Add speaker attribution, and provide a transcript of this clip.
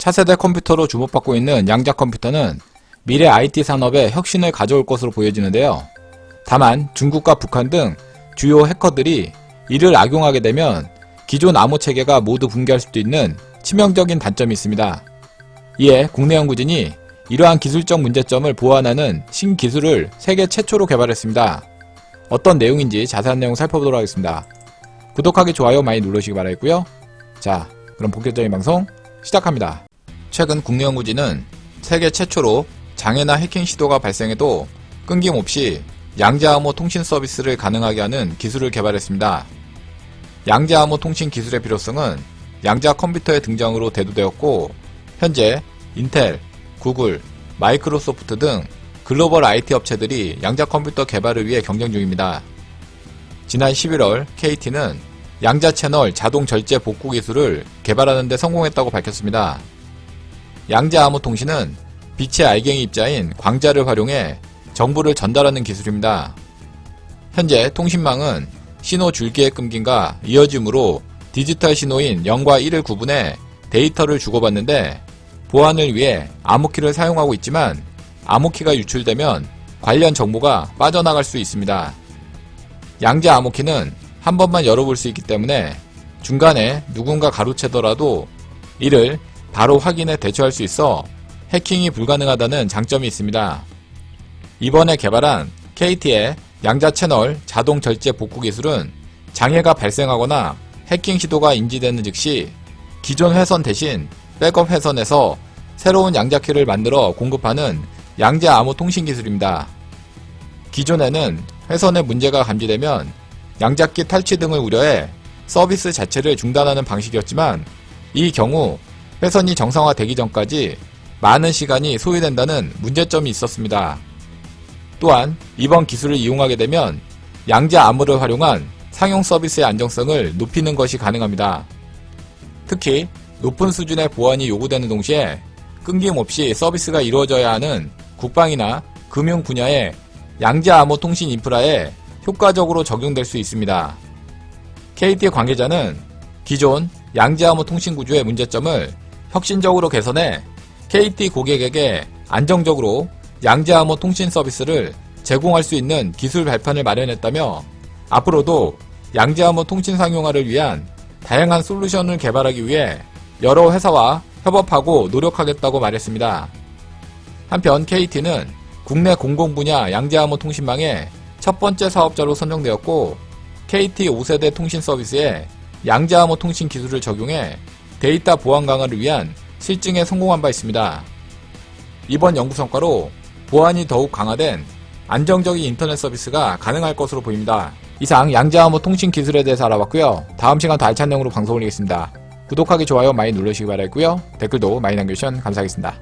Speaker 1: 차세대 컴퓨터로 주목받고 있는 양자 컴퓨터는 미래 IT 산업에 혁신을 가져올 것으로 보여지는데요. 다만 중국과 북한 등 주요 해커들이 이를 악용하게 되면 기존 암호 체계가 모두 붕괴할 수도 있는 치명적인 단점이 있습니다. 이에 국내 연구진이 이러한 기술적 문제점을 보완하는 신기술을 세계 최초로 개발했습니다. 어떤 내용인지 자세한 내용 살펴보도록 하겠습니다. 구독하기, 좋아요 많이 누르시기 바라겠고요. 자, 그럼 본격적인 방송 시작합니다. 최근 국내 연구진은 세계 최초로 장애나 해킹 시도가 발생해도 끊김없이 양자암호 통신 서비스를 가능하게 하는 기술을 개발했습니다. 양자암호 통신 기술의 필요성은 양자 컴퓨터의 등장으로 대두되었고 현재 인텔, 구글, 마이크로소프트 등 글로벌 IT 업체들이 양자 컴퓨터 개발을 위해 경쟁 중입니다. 지난 11월 KT는 양자 채널 자동 절제 복구 기술을 개발하는 데 성공했다고 밝혔습니다. 양자 암호 통신은 빛의 알갱이 입자인 광자를 활용해 정보를 전달하는 기술입니다. 현재 통신망은 신호 줄기의 끊김과 이어짐으로 디지털 신호인 0과 1을 구분해 데이터를 주고받는데 보안을 위해 암호키를 사용하고 있지만 암호키가 유출되면 관련 정보가 빠져나갈 수 있습니다. 양자 암호키는 한 번만 열어볼 수 있기 때문에 중간에 누군가 가로채더라도 이를 바로 확인해 대처할 수 있어 해킹이 불가능하다는 장점이 있습니다. 이번에 개발한 KT의 양자 채널 자동 절제 복구 기술은 장애가 발생하거나 해킹 시도가 인지되는 즉시 기존 회선 대신 백업 회선에서 새로운 양자키를 만들어 공급하는 양자 암호 통신 기술입니다. 기존에는 회선에 문제가 감지되면 양자키 탈취 등을 우려해 서비스 자체를 중단하는 방식이었지만 이 경우 회선이 정상화되기 전까지 많은 시간이 소요된다는 문제점이 있었습니다. 또한 이번 기술을 이용하게 되면 양자 암호를 활용한 상용 서비스의 안정성을 높이는 것이 가능합니다. 특히 높은 수준의 보안이 요구되는 동시에 끊김없이 서비스가 이루어져야 하는 국방이나 금융 분야의 양자 암호 통신 인프라에 효과적으로 적용될 수 있습니다. KT 관계자는 기존 양자 암호 통신 구조의 문제점을 혁신적으로 개선해 KT 고객에게 안정적으로 양자 암호 통신 서비스를 제공할 수 있는 기술 발판을 마련했다며 앞으로도 양자 암호 통신 상용화를 위한 다양한 솔루션을 개발하기 위해 여러 회사와 협업하고 노력하겠다고 말했습니다. 한편 KT는 국내 공공 분야 양자 암호 통신망의 첫 번째 사업자로 선정되었고 KT 5세대 통신 서비스에 양자 암호 통신 기술을 적용해 데이터 보안 강화를 위한 실증에 성공한 바 있습니다. 이번 연구 성과로 보안이 더욱 강화된 안정적인 인터넷 서비스가 가능할 것으로 보입니다. 이상 양자암호 통신 기술에 대해서 알아봤고요. 다음 시간 더 알찬 내용으로 방송 올리겠습니다. 구독하기, 좋아요 많이 누르시기 바라고요 댓글도 많이 남겨주시면 감사하겠습니다.